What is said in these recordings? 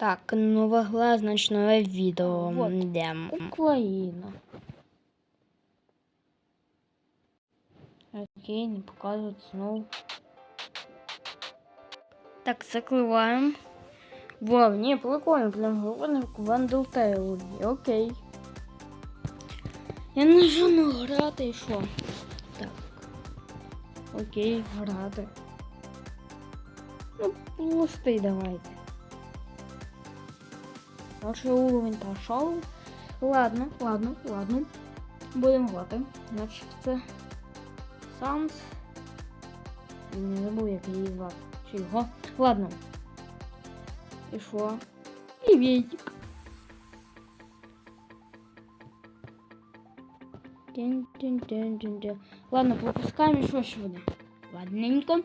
Так, нова гла, значить нове відео. Вот. Йдемо. Україна. Окей, не показывают знову. Так, закриваємо. Вау, не, прикольно, прям говорно Вандал Тейлор. Окей. Я нажму грати і що? Так. Окей, грати. Ну, пустий давайте. Перший уровень пошел. Ладно, ладно, ладно. Будемо грати. Значить, це Санс. Не забув, як її звати. Чи його. Ладно. І що? І Вєйтік. Тин-тин-тин-тин-тин. Ладно, пропускаємо і що ще буде? Ладненько.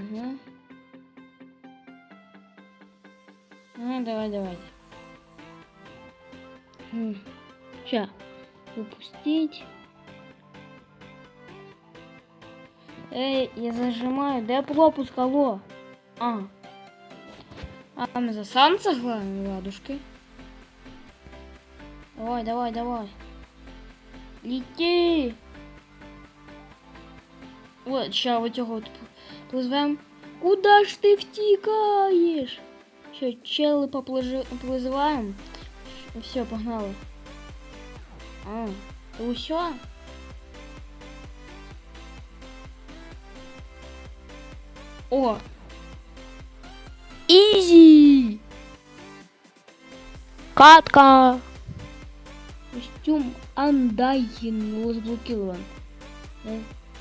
Угу. Ну, давай, давай. Ща. Выпустить. Эй, я зажимаю. Да пропуск, алло. А. А, мы за Санса граем, ладушки. Давай, давай, давай. Лети. Вот, ща вот цього от пливем. Куда ж ти втікаєш? Що, чели попливаємо? Все, погнали. А, ти усьо? О! Ізі! Катка! Костюм Андайин разблокирован.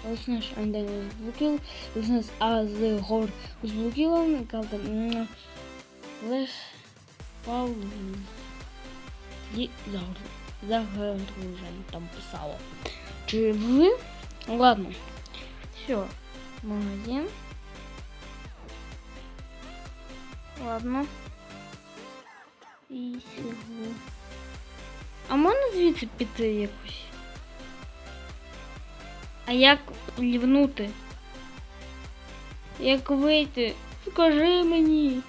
Леснеш Андайин разблокирован. Леснеш Азегор разблокирован. Как Там? Лес Пау. Загружен там писало. Чи ви? Ладно. Все. Магазин. Ладно. І сюди. А можна звідси піти якось? А як лівнути? Як вийти? Скажи мені.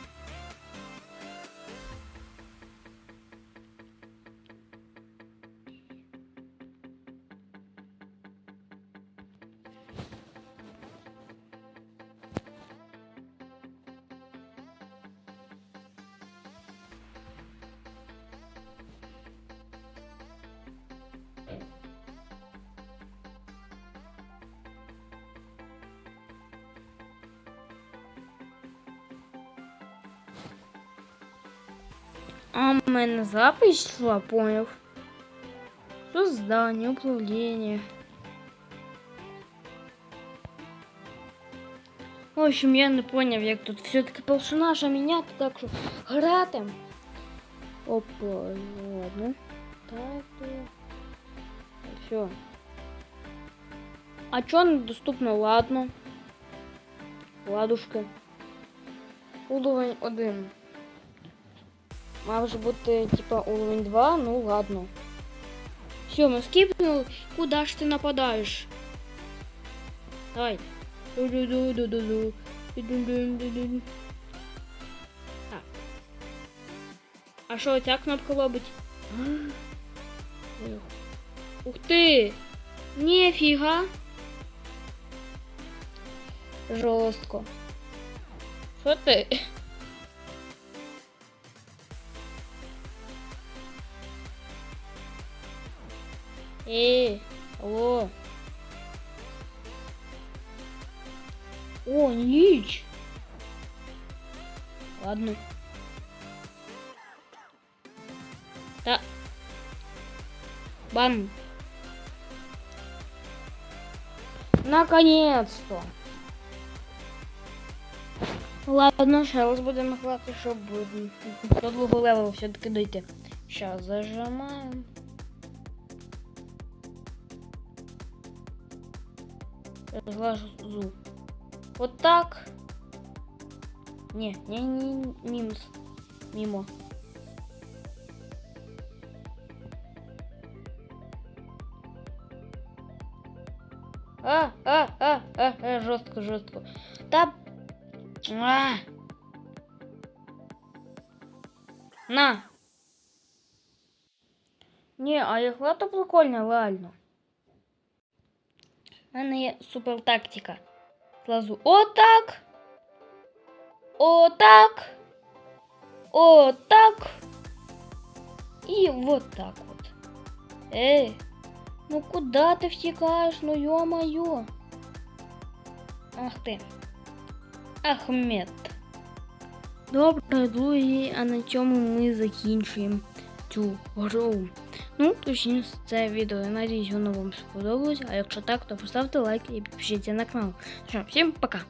А в мене запись йшла, поняв. Создание, управление. В общем, я не поняв, як тут все-таки персонажа міняти, так що грати. Опа, ладно. Так, все. А чё недоступно? Ладно. Ладушки. Уровень 1. Має бути, типа, уровень 2, ну ладно. Все, ми скипнули. Куда ж ти нападаєш? Давай. Ду-ду-ду-ду-ду-ду. Ду-ду-ду-ду-ду. Так. А що ця кнопка робить? Ух ти! Нефіга! Жорстко. Що ти? Эй, алло. О, Нич. Ладно. Да. Бам. Наконец-то. Ладно, зараз будемо грати, щоб до другого левелу все-таки дойти. Сейчас разложу. Вот так. Не, не, не, минус. Мимо. А, а, а, а, а, жестко, жестко. Да. А. На. Ні, а як то прикольно, реально. У мене є супер тактика. Злазу отак. Отак. Отак. І вот так вот. Эй, ну куда ты втекаешь? Ну ё-моё. Ах ты. Ахмед. Добре, друзі, а на цьому ми закінчуємо цю гру. Ну, точніше, це відео. Я надіюсь, воно вам сподобалось. А якщо так, то поставте лайк і підпишіться на канал. Що, всім пока!